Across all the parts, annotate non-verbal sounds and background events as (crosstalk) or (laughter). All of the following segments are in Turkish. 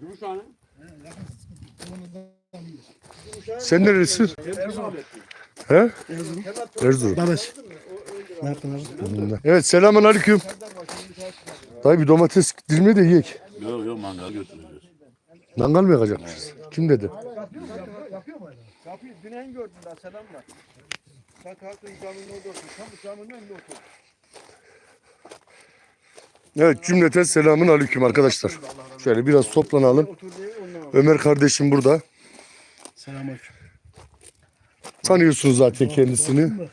Gümüşhane. Sen nerelisin? He? Erzurum. Dadaş. Ne yaptın abi? Evet selamun aleyküm. Dayı bir domates dilimi de yiyek. Yok yok mangal götürüyoruz. Mangal mı yakacakmışız? Kim dedi? Kapıyı dünen gördüm daha selamlar. Sen kalktın caminin orada otur. Tam caminin önünde otur. Evet cümleten selamun aleyküm arkadaşlar. Şöyle biraz toplanalım. Ömer kardeşim burada. Selamünaleyküm. Tanıyorsunuz zaten kendisini.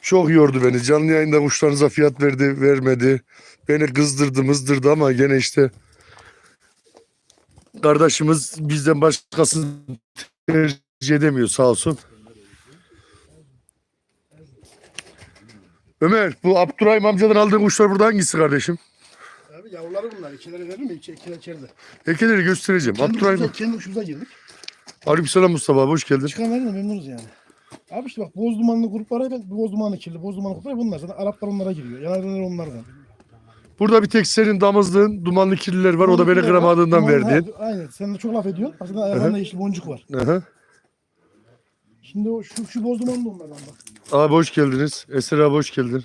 Çok yordu beni. Canlı yayında kuşlarınıza fiyat verdi, vermedi. Beni kızdırdı, mızdırdı ama gene işte kardeşimiz bizden başkasını tercih edemiyor sağ olsun. Ömer bu Abdurrahim amcadan aldığın kuşlar burada hangisi kardeşim? Abi yavruları bunlar. İkileri verir mi? İki, ikiler içeride. Ekeleri göstereceğim. Kendi Abdurrahim. uçumuza, kendi uçumuza girdik. Aleykümselam Mustafa abi hoş geldin. Çıkanlarla memnunuz yani. Abi işte bak boz dumanlı gruplara ben boz dumanlı kirli, boz dumanlı gruplara bunlar. Zaten Araplar onlara giriyor. Yanarlar onlardan. Burada bir tek senin damızlığın dumanlı kirliler var. O da beni kıramadığından Dumanlı- verdin. ha, Aynen. Sen de çok laf ediyorsun. Aslında ayaklarında yeşil boncuk var. Aha. Şimdi o şu, şu boz dumanlı onlardan bak. Abi hoş geldiniz. Eser abi hoş geldin.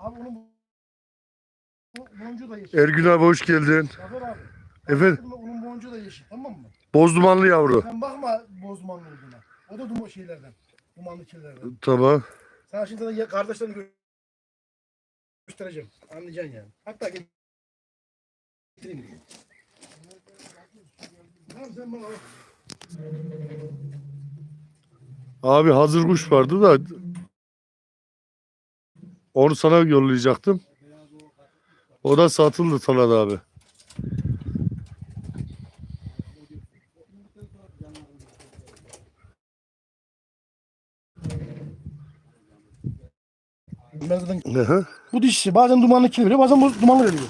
Abi onun boncuğu da yeşil. Ergün abi hoş geldin. Zafer abi. Efendim? Onun boncuğu da yeşil. Tamam mı? Boz dumanlı yavru. Sen bakma boz dumanlı olduğuna. O da duman şeylerden. Dumanlı kirlerden. Tamam. Sana şimdi sana kardeşlerini gö- göstereceğim. Anlayacaksın yani. Hatta gel- getireyim. Tamam sen bana bak. Abi hazır kuş vardı da onu sana yollayacaktım. O da satıldı Talat abi. Bu dişisi bazen dumanlı veriyor bazen boz, dumanlı veriyor.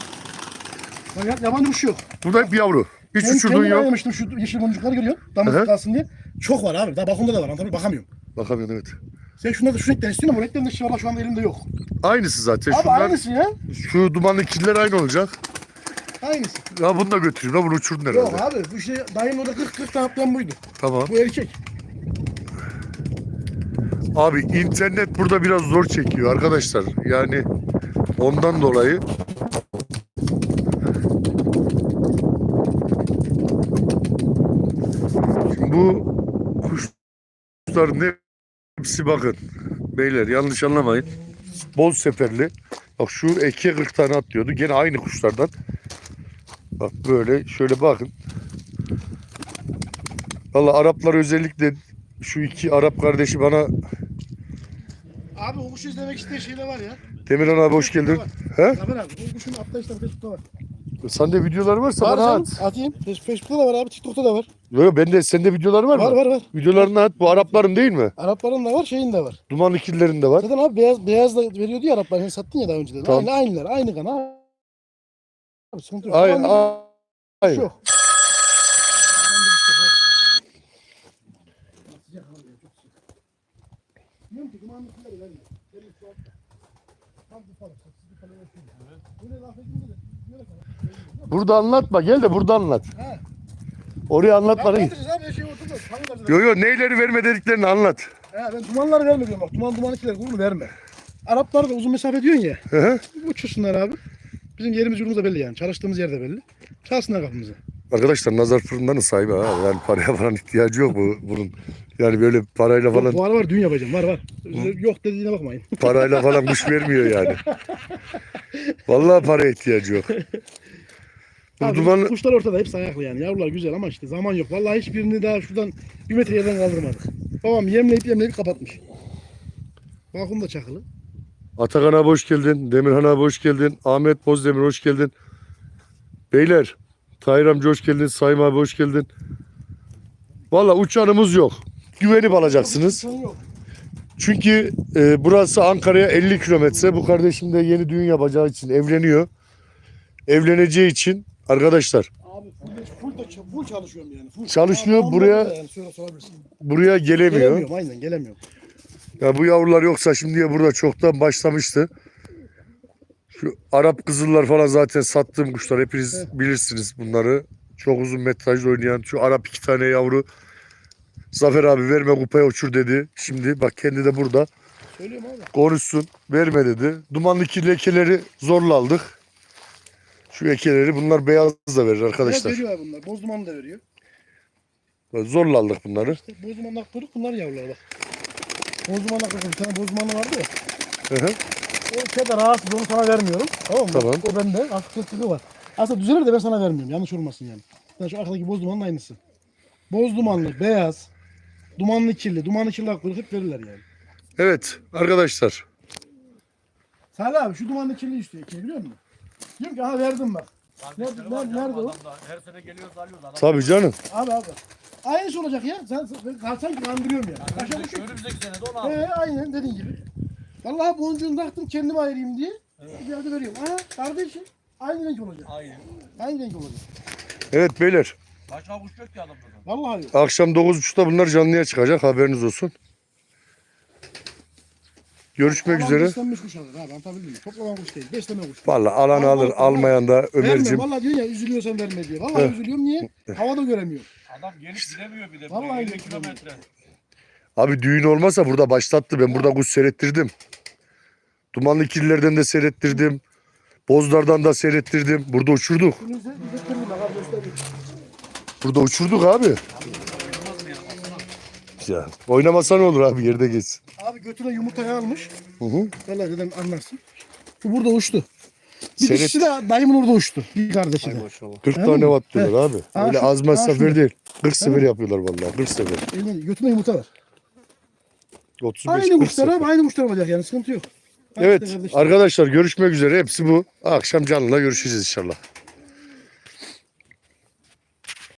Bak ya, yabancı kuş yok. Bu da hep yavru. Hiç Ben kendim yok. ayırmıştım şu yeşil boncukları görüyorsun. Hı hı. Damızlık kalsın diye. Çok var abi. Daha balkonda da var. Anladın mı? Bakamıyorum. Bakamıyorum evet. Sen şunları şu renkten istiyorsun ama renklerin de şu, şu anda elimde yok. Aynısı zaten. Abi Şunlar, aynısı ya. şu dumanlı kirliler aynı olacak. Aynısı. Ya bunu da götüreyim. La bunu uçurdun herhalde. Yok abi. Bu işte dayım orada 40 40 tane yaptıran buydu. Tamam. Bu erkek. Abi internet burada biraz zor çekiyor arkadaşlar. Yani ondan dolayı Şimdi bu kuşların hepsi bakın beyler yanlış anlamayın. Bol seferli. Bak şu eke 40 tane atlıyordu. Gene aynı kuşlardan. Bak böyle şöyle bakın. Valla Araplar özellikle şu iki Arap kardeşi bana Abi o kuşu izlemek isteyen şeyler var ya. Demirhan abi hoş geldin. He? Zafer abi bu kuşun atlayışları Facebook'ta var. Sende videolar varsa Var bana canım, at. Atayım. Facebook'ta da var abi. TikTok'ta da var. Yok yok bende sende videolar var mı? Var var var. Videolarını at. Bu Arapların değil mi? Arapların da var şeyin de var. Dumanlı killerin de var. Zaten abi beyaz beyaz da veriyordu ya Araplar. Sen sattın ya daha önceden. Tamam. Aynı aynılar. Aynı kan abi. Abi sıkıntı yok. Ay, Dumanlı ay, kuş ay. yok. Dumanlı kuş yok Burada anlatma. Gel de burada anlat. Oraya anlatma. Abi her şey ortada. Yo yo neyleri verme dediklerini anlat. He ben dumanları verme diyorum bak. Duman duman ikiler bunu verme. Araplar da uzun mesafe diyorsun ya. Hı hı. Uçursunlar abi. Bizim yerimiz yurdumuz da belli yani. Çalıştığımız yer de belli. Çalsınlar kapımızı. Arkadaşlar nazar fırınlarının sahibi ha. Yani paraya falan ihtiyacı yok bu bunun. Yani böyle parayla falan var var düğün yapacağım var var. Yok dediğine bakmayın. (laughs) parayla falan kuş vermiyor yani. Vallahi paraya ihtiyacı yok. Abi, dumanlı Kuşlar ortada hepsi ayaklı yani. Yavrular güzel ama işte zaman yok. Vallahi hiçbirini daha şuradan bir metre yerden kaldırmadık. Babam yemleyip yemleyip kapatmış. Balkon da çakılı. Atakan abi hoş geldin. Demirhan abi hoş geldin. Ahmet Bozdemir hoş geldin. Beyler, Tahir amca hoş geldin. Sayım abi hoş geldin. Valla uçanımız yok. Güvenip alacaksınız. Çünkü e, burası Ankara'ya 50 kilometre. Bu kardeşim de yeni düğün yapacağı için evleniyor. Evleneceği için arkadaşlar Abi full, full, da, full çalışıyorum yani. Full. Çalışıyor, Abi, buraya- Yani, buraya gelemiyor. Gelemiyorum aynen gelemiyorum. Ya bu yavrular yoksa şimdiye burada çoktan başlamıştı. Şu Arap kızıllar falan zaten sattığım kuşlar. Hepiniz bilirsiniz bunları. Çok uzun metrajlı oynayan şu Arap iki tane yavru. Zafer abi verme kupaya uçur dedi. Şimdi bak kendi de burada. Söylüyorum abi. Konuşsun. Verme dedi. Dumanlıki lekeleri zorla aldık. Şu ekeleri bunlar beyaz da verir arkadaşlar. Biraz veriyor abi bunlar. Boz dumanı da veriyor. Zorla aldık bunları. İşte boz dumanlı bunlar yavrular bak. Boz dumanlı bir tane boz dumanı vardı ya. Hı hı. O keder rahatsız onu sana vermiyorum. Tamam mı? Tamam. O bende. Hafif kırığı var. Aslında düzelir de ben sana vermiyorum. Yanlış olmasın yani. Yani şu arkadaki boz dumanın aynısı. Boz dumanlı, beyaz, dumanlı kirli, dumanlı kirli kırık hep verirler yani. Evet arkadaşlar. Salih abi şu dumanlı kirli istiyor ikiye biliyor musun? Diyorum ki aha verdim bak. Nerede, nerede, nerede o? Her sene geliyoruz alıyoruz adam. Tabii canım. Abi abi. Aynısı olacak ya. Sen, sen sanki kandırıyorum ya. Aşağı Önümüzdeki, düşük. önümüzdeki sene de onu aldık. Ee, aynen dediğin gibi. Vallahi boncuğunu taktım kendime ayırayım diye. Bir yerde veriyorum. Aha kardeşim. Aynı renk olacak. Aynen. Aynı renk olacak. Evet beyler. Başka kuş yok ki adamda. Vallahi yok. Akşam 9.30'da bunlar canlıya çıkacak. Haberiniz olsun. Görüşmek Alan üzere. Beslenmiş kuş alır abi anlatabildim mi? Toplanan kuş değil. Besleme kuş. Vallahi alan Allah alır, almayan da Vermiyorum. Ömer'cim. Vallahi diyor ya üzülüyorsan verme diyor. Vallahi Heh. üzülüyorum niye? Havada göremiyor. Adam gelip gidemiyor bir de. Vallahi Vallahi 50 gelip kilometre. Abi düğün olmasa burada başlattı. Ben burada kuş seyrettirdim. Dumanlı killerden de seyrettirdim. Bozlardan da seyrettirdim. Burada uçurduk. Burada uçurduk abi. Ya oynamasa ne olur abi yerde geçsin. Abi götüne yumurtayı almış. Hı hı. Vallahi dedim anlarsın. Bu burada uçtu. Bir Seyret- dişisi de dayımın orada uçtu. Bir kardeşi de. 40 Anladın tane mı? watt diyorlar abi. Ha, Öyle şu- az şunu. değil. 40 sefer yapıyorlar vallahi. 40 sefer. Götüne yumurta var. 35 Aynı 40 kuşlar sefer. abi aynı kuşlar olacak yani sıkıntı yok. Aynı Evet arkadaşlar görüşmek üzere. Hepsi bu. Akşam canlıla görüşeceğiz inşallah.